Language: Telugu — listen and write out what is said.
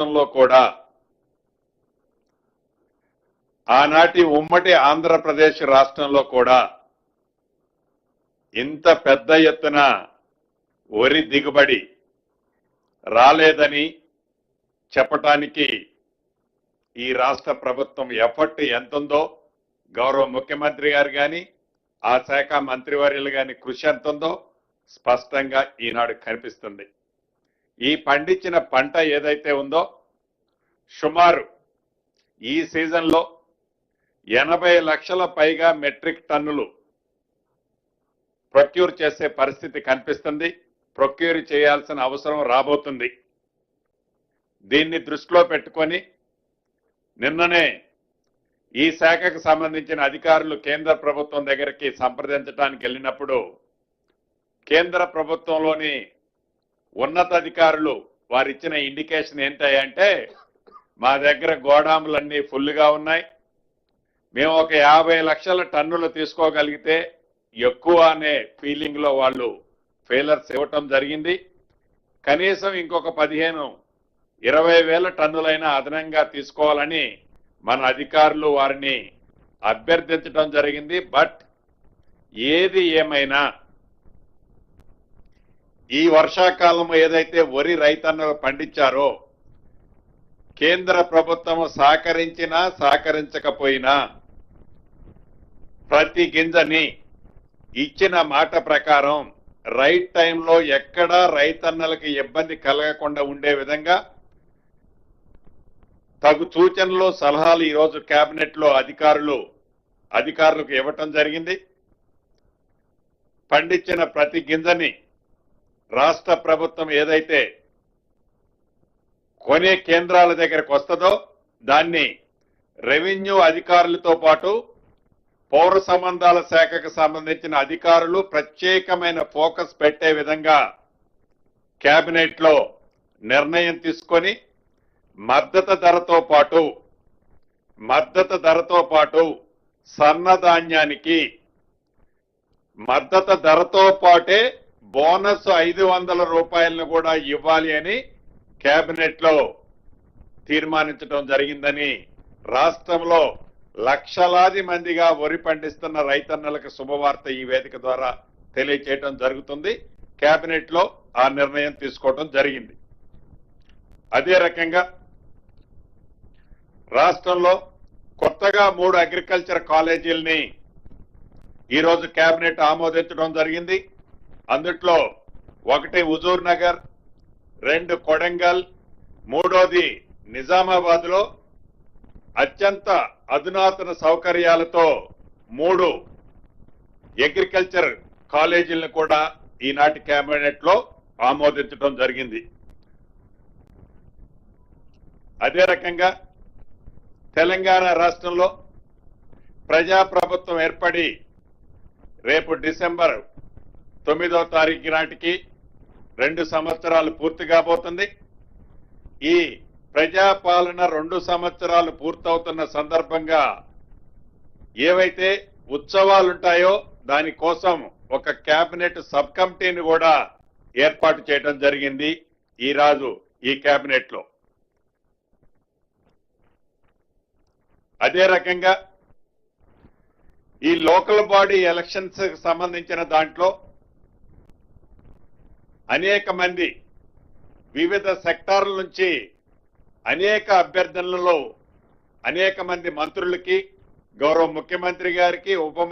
రాష్ట్రంలో కూడా ఆనాటి ఉమ్మటి ఆంధ్రప్రదేశ్ రాష్ట్రంలో కూడా ఇంత పెద్ద ఎత్తున వరి దిగుబడి రాలేదని చెప్పటానికి ఈ రాష్ట్ర ప్రభుత్వం ఎఫర్ట్ ఎంతుందో గౌరవ ముఖ్యమంత్రి గారు కానీ ఆ శాఖ మంత్రివర్యులు కానీ కృషి ఎంతుందో స్పష్టంగా ఈనాడు కనిపిస్తుంది. ఈ పండించిన పంట ఏదైతే ఉందో సుమారు ఈ సీజన్లో ఎనభై లక్షల పైగా మెట్రిక్ టన్నులు ప్రొక్యూర్ చేసే పరిస్థితి కనిపిస్తుంది. ప్రొక్యూర్ చేయాల్సిన అవసరం రాబోతుంది. దీన్ని దృష్టిలో పెట్టుకొని నిన్ననే ఈ శాఖకు సంబంధించిన అధికారులు కేంద్ర ప్రభుత్వం దగ్గరికి సంప్రదించడానికి వెళ్ళినప్పుడు కేంద్ర ప్రభుత్వంలోని ఉన్నతాధికారులు వారిచ్చిన ఇండికేషన్ ఏంటంటే మా దగ్గర గోడాములన్నీ ఫుల్గా ఉన్నాయి. మేము ఒక యాభై లక్షల టన్నులు తీసుకోగలిగితే ఎక్కువ అనే ఫీలింగ్లో వాళ్ళు ఫెయిలర్స్ ఇవ్వటం జరిగింది. కనీసం ఇంకొక పదిహేను ఇరవై వేల టన్నులైనా అదనంగా తీసుకోవాలని మన అధికారులు వారిని అభ్యర్థించడం జరిగింది. బట్ ఏది ఏమైనా ఈ వర్షాకాలం ఏదైతే వరి రైతన్నలు పండించారో కేంద్ర ప్రభుత్వం సహకరించినా సహకరించకపోయినా ప్రతి గింజని ఇచ్చిన మాట ప్రకారం రైట్ టైంలో ఎక్కడా రైతన్నలకు ఇబ్బంది కలగకుండా ఉండే విధంగా తగు సూచనలు సలహాలు ఈరోజు క్యాబినెట్లో కేబినెట్లో అధికారులు అధికారులకు ఇవ్వటం జరిగింది. పండించిన ప్రతి గింజని రాష్ట్ర ప్రభుత్వం ఏదైతే కొనే కేంద్రాల దగ్గరకు వస్తుందో దాన్ని రెవెన్యూ అధికారులతో పాటు పౌర సంబంధాల శాఖకు సంబంధించిన అధికారులు ప్రత్యేకమైన ఫోకస్ పెట్టే విధంగా కేబినెట్లో నిర్ణయం తీసుకొని మద్దతు ధరతో పాటు మద్దతు ధరతో పాటు సన్నధాన్యానికి మద్దతు ధరతో పాటే బోనస్ ఐదు వందల రూపాయలను కూడా ఇవ్వాలి అని కేబినెట్లో తీర్మానించడం జరిగిందని రాష్ట్రంలో లక్షలాది మందిగా వరి పండిస్తున్న రైతన్నలకు శుభవార్త ఈ వేదిక ద్వారా తెలియచేయటం జరుగుతుంది. కేబినెట్లో ఆ నిర్ణయం తీసుకోవడం జరిగింది. అదే రకంగా రాష్ట్రంలో కొత్తగా మూడు అగ్రికల్చర్ కాలేజీల్ని ఈరోజు కేబినెట్ ఆమోదించడం జరిగింది. అందుట్లో ఒకటి హుజూర్ నగర్ రెండు కొడంగల్ మూడోది నిజామాబాద్లో అత్యంత అధునాతన సౌకర్యాలతో మూడు అగ్రికల్చర్ కాలేజీలను కూడా ఈనాటి కేబినెట్లో ఆమోదించడం జరిగింది. అదే రకంగా తెలంగాణ రాష్ట్రంలో ప్రజాప్రభుత్వం ఏర్పడి రేపు డిసెంబర్ తొమ్మిదో తారీఖు నాటికి రెండు సంవత్సరాలు పూర్తి కాబోతుంది. ఈ ప్రజాపాలన రెండు సంవత్సరాలు పూర్తవుతున్న సందర్భంగా ఏవైతే ఉత్సవాలుంటాయో దానికోసం ఒక కేబినెట్ సబ్ కమిటీని కూడా ఏర్పాటు చేయడం జరిగింది ఈ రాజు ఈ కేబినెట్లో అదే రకంగా ఈ లోకల్ బాడీ ఎలక్షన్స్ సంబంధించిన దాంట్లో అనేక మంది వివిధ సెక్టార్ల నుంచి అనేక అభ్యర్థనలలో అనేక మంది మంత్రులకి గౌరవ ముఖ్యమంత్రి గారికి ఉప